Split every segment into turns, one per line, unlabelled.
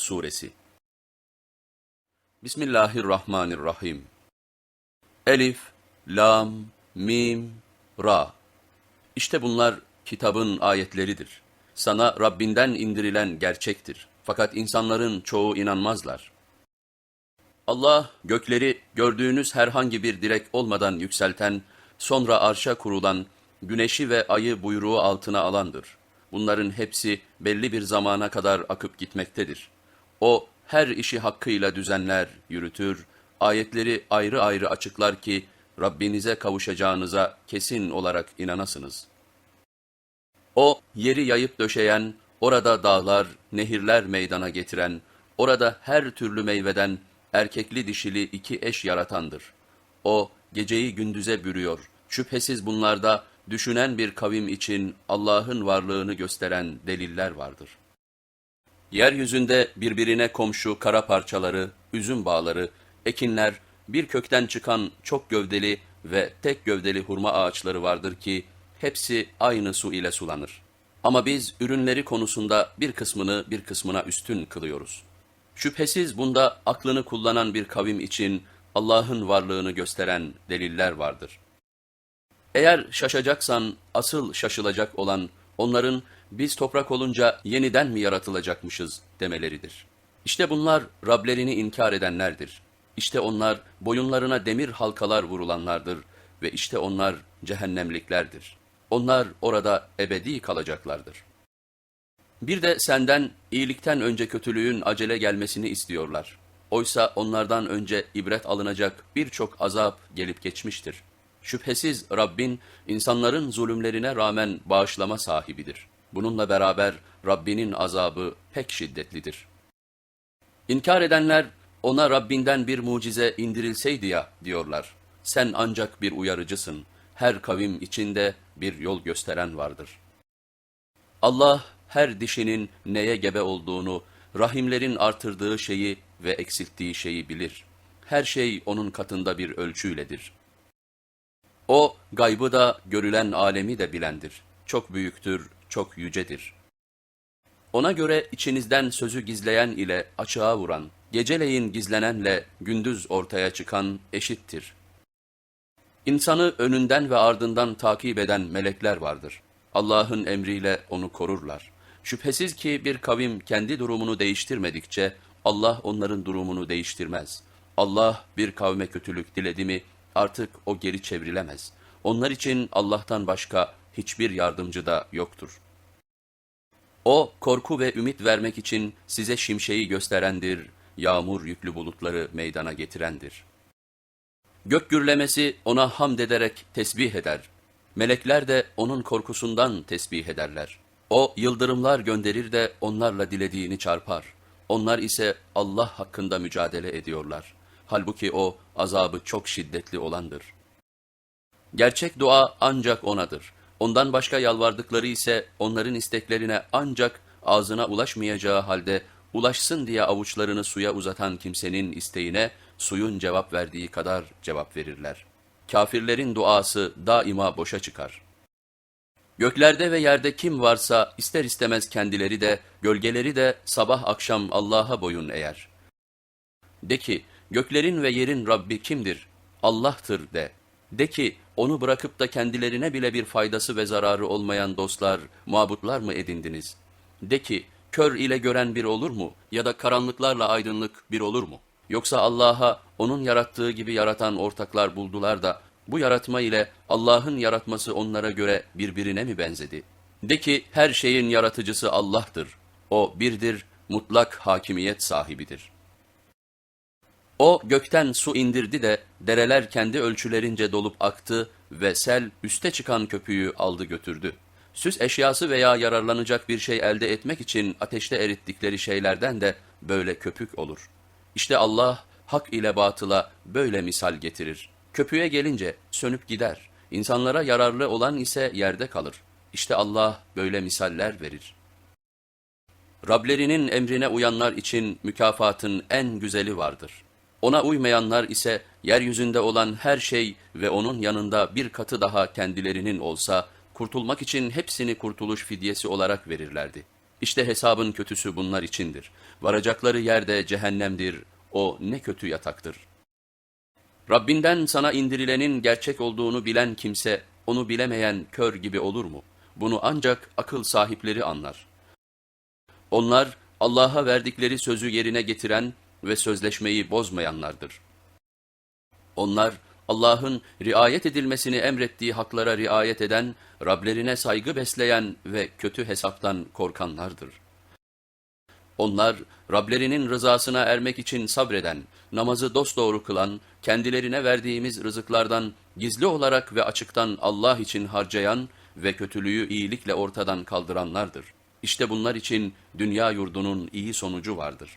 Suresi Bismillahirrahmanirrahim Elif, Lam, Mim, Ra İşte bunlar kitabın ayetleridir. Sana Rabbinden indirilen gerçektir. Fakat insanların çoğu inanmazlar. Allah gökleri gördüğünüz herhangi bir direk olmadan yükselten, sonra arşa kurulan, güneşi ve ayı buyruğu altına alandır. Bunların hepsi belli bir zamana kadar akıp gitmektedir. O her işi hakkıyla düzenler, yürütür, ayetleri ayrı ayrı açıklar ki Rabbinize kavuşacağınıza kesin olarak inanasınız. O yeri yayıp döşeyen, orada dağlar, nehirler meydana getiren, orada her türlü meyveden erkekli dişili iki eş yaratandır. O geceyi gündüze bürüyor. Şüphesiz bunlarda düşünen bir kavim için Allah'ın varlığını gösteren deliller vardır. Yeryüzünde birbirine komşu kara parçaları, üzüm bağları, ekinler, bir kökten çıkan çok gövdeli ve tek gövdeli hurma ağaçları vardır ki hepsi aynı su ile sulanır. Ama biz ürünleri konusunda bir kısmını bir kısmına üstün kılıyoruz. Şüphesiz bunda aklını kullanan bir kavim için Allah'ın varlığını gösteren deliller vardır. Eğer şaşacaksan asıl şaşılacak olan onların biz toprak olunca yeniden mi yaratılacakmışız demeleridir. İşte bunlar Rablerini inkar edenlerdir. İşte onlar boyunlarına demir halkalar vurulanlardır ve işte onlar cehennemliklerdir. Onlar orada ebedi kalacaklardır. Bir de senden iyilikten önce kötülüğün acele gelmesini istiyorlar. Oysa onlardan önce ibret alınacak birçok azap gelip geçmiştir. Şüphesiz Rabbin insanların zulümlerine rağmen bağışlama sahibidir. Bununla beraber Rabbinin azabı pek şiddetlidir. İnkar edenler ona Rabbinden bir mucize indirilseydi ya diyorlar. Sen ancak bir uyarıcısın. Her kavim içinde bir yol gösteren vardır. Allah her dişinin neye gebe olduğunu, rahimlerin artırdığı şeyi ve eksilttiği şeyi bilir. Her şey onun katında bir ölçüyledir. O gaybı da görülen alemi de bilendir. Çok büyüktür, çok yücedir. Ona göre içinizden sözü gizleyen ile açığa vuran, geceleyin gizlenenle gündüz ortaya çıkan eşittir. İnsanı önünden ve ardından takip eden melekler vardır. Allah'ın emriyle onu korurlar. Şüphesiz ki bir kavim kendi durumunu değiştirmedikçe Allah onların durumunu değiştirmez. Allah bir kavme kötülük diledi mi artık o geri çevrilemez. Onlar için Allah'tan başka hiçbir yardımcı da yoktur. O korku ve ümit vermek için size şimşeği gösterendir, yağmur yüklü bulutları meydana getirendir. Gök gürlemesi ona hamd ederek tesbih eder. Melekler de onun korkusundan tesbih ederler. O yıldırımlar gönderir de onlarla dilediğini çarpar. Onlar ise Allah hakkında mücadele ediyorlar. Halbuki o azabı çok şiddetli olandır. Gerçek dua ancak O'nadır. Ondan başka yalvardıkları ise onların isteklerine ancak ağzına ulaşmayacağı halde ulaşsın diye avuçlarını suya uzatan kimsenin isteğine suyun cevap verdiği kadar cevap verirler. Kafirlerin duası daima boşa çıkar. Göklerde ve yerde kim varsa ister istemez kendileri de, gölgeleri de sabah akşam Allah'a boyun eğer. De ki, göklerin ve yerin Rabbi kimdir? Allah'tır de. De ki, onu bırakıp da kendilerine bile bir faydası ve zararı olmayan dostlar, mabutlar mı edindiniz? De ki, kör ile gören bir olur mu? Ya da karanlıklarla aydınlık bir olur mu? Yoksa Allah'a onun yarattığı gibi yaratan ortaklar buldular da, bu yaratma ile Allah'ın yaratması onlara göre birbirine mi benzedi? De ki, her şeyin yaratıcısı Allah'tır. O birdir, mutlak hakimiyet sahibidir.'' O gökten su indirdi de dereler kendi ölçülerince dolup aktı ve sel üste çıkan köpüğü aldı götürdü. Süs eşyası veya yararlanacak bir şey elde etmek için ateşte erittikleri şeylerden de böyle köpük olur. İşte Allah hak ile batıla böyle misal getirir. Köpüğe gelince sönüp gider. İnsanlara yararlı olan ise yerde kalır. İşte Allah böyle misaller verir. Rablerinin emrine uyanlar için mükafatın en güzeli vardır.'' Ona uymayanlar ise yeryüzünde olan her şey ve onun yanında bir katı daha kendilerinin olsa kurtulmak için hepsini kurtuluş fidyesi olarak verirlerdi. İşte hesabın kötüsü bunlar içindir. Varacakları yerde cehennemdir, o ne kötü yataktır. Rabbinden sana indirilenin gerçek olduğunu bilen kimse, onu bilemeyen kör gibi olur mu? Bunu ancak akıl sahipleri anlar. Onlar Allah'a verdikleri sözü yerine getiren ve sözleşmeyi bozmayanlardır. Onlar Allah'ın riayet edilmesini emrettiği haklara riayet eden, Rablerine saygı besleyen ve kötü hesaptan korkanlardır. Onlar Rablerinin rızasına ermek için sabreden, namazı dosdoğru kılan, kendilerine verdiğimiz rızıklardan gizli olarak ve açıktan Allah için harcayan ve kötülüğü iyilikle ortadan kaldıranlardır. İşte bunlar için dünya yurdunun iyi sonucu vardır.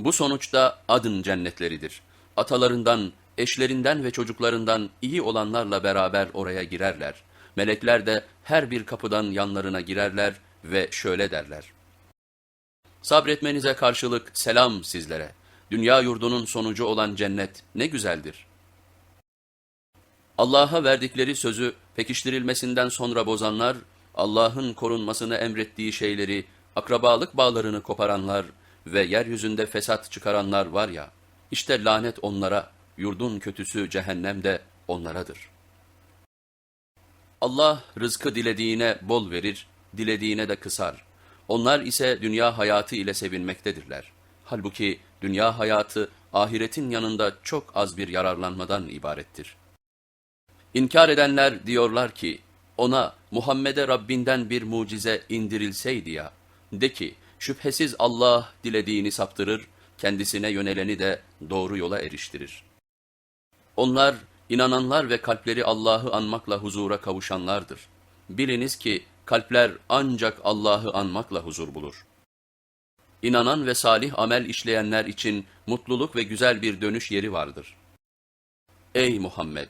Bu sonuçta adın cennetleridir. Atalarından, eşlerinden ve çocuklarından iyi olanlarla beraber oraya girerler. Melekler de her bir kapıdan yanlarına girerler ve şöyle derler. Sabretmenize karşılık selam sizlere. Dünya yurdunun sonucu olan cennet ne güzeldir. Allah'a verdikleri sözü pekiştirilmesinden sonra bozanlar, Allah'ın korunmasını emrettiği şeyleri, akrabalık bağlarını koparanlar ve yeryüzünde fesat çıkaranlar var ya, işte lanet onlara, yurdun kötüsü cehennem de onlaradır. Allah rızkı dilediğine bol verir, dilediğine de kısar. Onlar ise dünya hayatı ile sevinmektedirler. Halbuki dünya hayatı ahiretin yanında çok az bir yararlanmadan ibarettir. İnkar edenler diyorlar ki, ona Muhammed'e Rabbinden bir mucize indirilseydi ya, de ki şüphesiz Allah dilediğini saptırır, kendisine yöneleni de doğru yola eriştirir. Onlar inananlar ve kalpleri Allah'ı anmakla huzura kavuşanlardır. Biliniz ki kalpler ancak Allah'ı anmakla huzur bulur. İnanan ve salih amel işleyenler için mutluluk ve güzel bir dönüş yeri vardır. Ey Muhammed!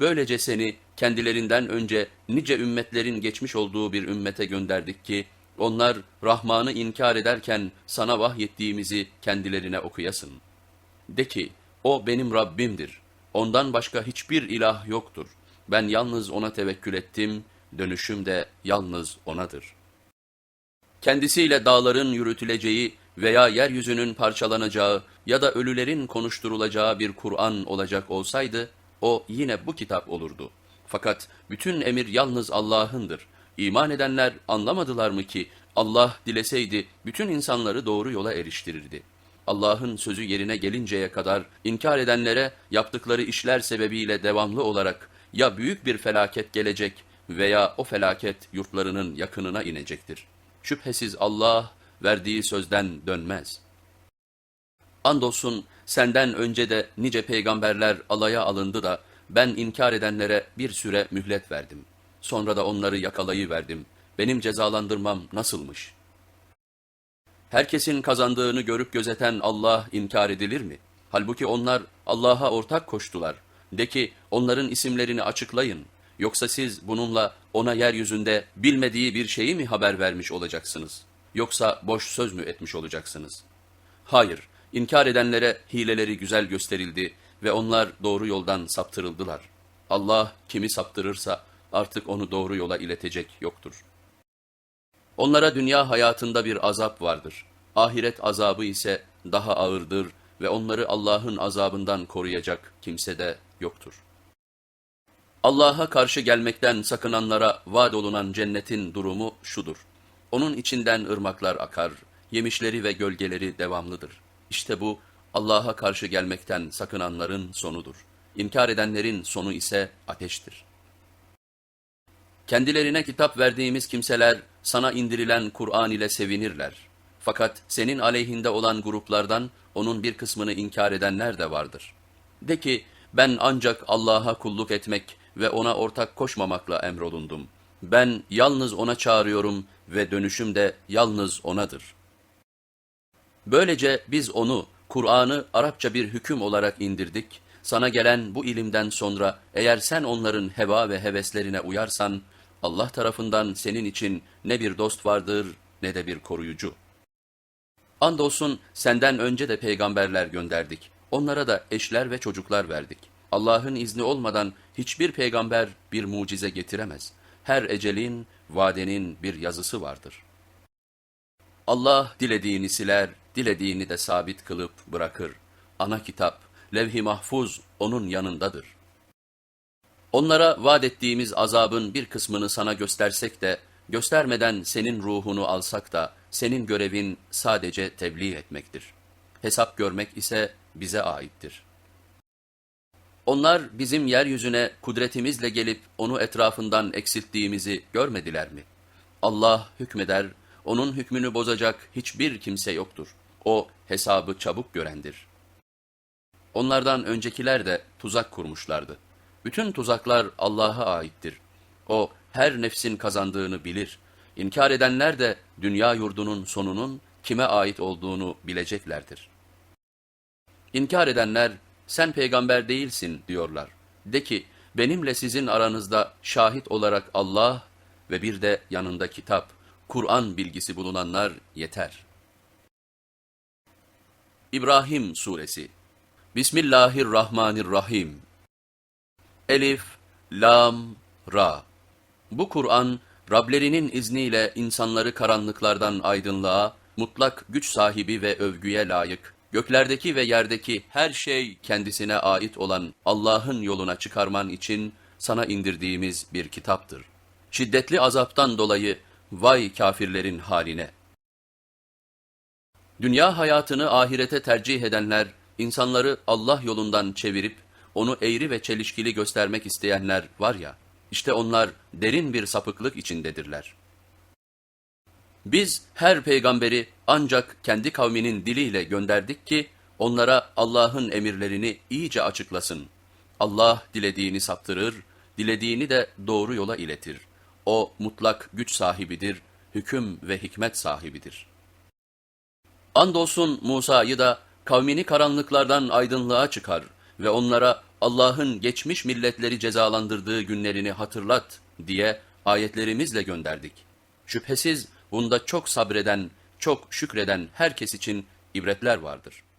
Böylece seni kendilerinden önce nice ümmetlerin geçmiş olduğu bir ümmete gönderdik ki, onlar Rahman'ı inkar ederken sana vahyettiğimizi kendilerine okuyasın. De ki, o benim Rabbimdir. Ondan başka hiçbir ilah yoktur. Ben yalnız ona tevekkül ettim, dönüşüm de yalnız onadır. Kendisiyle dağların yürütüleceği veya yeryüzünün parçalanacağı ya da ölülerin konuşturulacağı bir Kur'an olacak olsaydı, o yine bu kitap olurdu. Fakat bütün emir yalnız Allah'ındır. İman edenler anlamadılar mı ki Allah dileseydi bütün insanları doğru yola eriştirirdi. Allah'ın sözü yerine gelinceye kadar inkar edenlere yaptıkları işler sebebiyle devamlı olarak ya büyük bir felaket gelecek veya o felaket yurtlarının yakınına inecektir. Şüphesiz Allah verdiği sözden dönmez. Andolsun senden önce de nice peygamberler alaya alındı da ben inkar edenlere bir süre mühlet verdim. Sonra da onları yakalayıverdim. Benim cezalandırmam nasılmış? Herkesin kazandığını görüp gözeten Allah inkar edilir mi? Halbuki onlar Allah'a ortak koştular. De ki onların isimlerini açıklayın. Yoksa siz bununla ona yeryüzünde bilmediği bir şeyi mi haber vermiş olacaksınız? Yoksa boş söz mü etmiş olacaksınız? Hayır, inkar edenlere hileleri güzel gösterildi ve onlar doğru yoldan saptırıldılar. Allah kimi saptırırsa artık onu doğru yola iletecek yoktur. Onlara dünya hayatında bir azap vardır. Ahiret azabı ise daha ağırdır ve onları Allah'ın azabından koruyacak kimse de yoktur. Allah'a karşı gelmekten sakınanlara vaad olunan cennetin durumu şudur. Onun içinden ırmaklar akar, yemişleri ve gölgeleri devamlıdır. İşte bu Allah'a karşı gelmekten sakınanların sonudur. İnkar edenlerin sonu ise ateştir. Kendilerine kitap verdiğimiz kimseler sana indirilen Kur'an ile sevinirler. Fakat senin aleyhinde olan gruplardan onun bir kısmını inkar edenler de vardır. De ki ben ancak Allah'a kulluk etmek ve ona ortak koşmamakla emrolundum. Ben yalnız ona çağırıyorum ve dönüşüm de yalnız onadır. Böylece biz onu, Kur'an'ı Arapça bir hüküm olarak indirdik. Sana gelen bu ilimden sonra eğer sen onların heva ve heveslerine uyarsan, Allah tarafından senin için ne bir dost vardır ne de bir koruyucu. Andolsun senden önce de peygamberler gönderdik. Onlara da eşler ve çocuklar verdik. Allah'ın izni olmadan hiçbir peygamber bir mucize getiremez. Her ecelin, vadenin bir yazısı vardır.'' Allah dilediğini siler, dilediğini de sabit kılıp bırakır. Ana kitap, levh-i mahfuz onun yanındadır. Onlara vaat ettiğimiz azabın bir kısmını sana göstersek de, göstermeden senin ruhunu alsak da, senin görevin sadece tebliğ etmektir. Hesap görmek ise bize aittir. Onlar bizim yeryüzüne kudretimizle gelip onu etrafından eksilttiğimizi görmediler mi? Allah hükmeder, onun hükmünü bozacak hiçbir kimse yoktur. O hesabı çabuk görendir. Onlardan öncekiler de tuzak kurmuşlardı. Bütün tuzaklar Allah'a aittir. O her nefsin kazandığını bilir. İnkar edenler de dünya yurdunun sonunun kime ait olduğunu bileceklerdir. İnkar edenler, sen peygamber değilsin diyorlar. De ki, benimle sizin aranızda şahit olarak Allah ve bir de yanında kitap, Kur'an bilgisi bulunanlar yeter. İbrahim Suresi Bismillahirrahmanirrahim Elif, Lam, Ra Bu Kur'an, Rablerinin izniyle insanları karanlıklardan aydınlığa, mutlak güç sahibi ve övgüye layık, göklerdeki ve yerdeki her şey kendisine ait olan Allah'ın yoluna çıkarman için sana indirdiğimiz bir kitaptır. Şiddetli azaptan dolayı vay kafirlerin haline. Dünya hayatını ahirete tercih edenler, insanları Allah yolundan çevirip, onu eğri ve çelişkili göstermek isteyenler var ya, işte onlar derin bir sapıklık içindedirler. Biz her peygamberi ancak kendi kavminin diliyle gönderdik ki, onlara Allah'ın emirlerini iyice açıklasın. Allah dilediğini saptırır, dilediğini de doğru yola iletir. O mutlak güç sahibidir, hüküm ve hikmet sahibidir. Andolsun Musa'yı da kavmini karanlıklardan aydınlığa çıkar ve onlara Allah'ın geçmiş milletleri cezalandırdığı günlerini hatırlat diye ayetlerimizle gönderdik. Şüphesiz bunda çok sabreden, çok şükreden herkes için ibretler vardır.''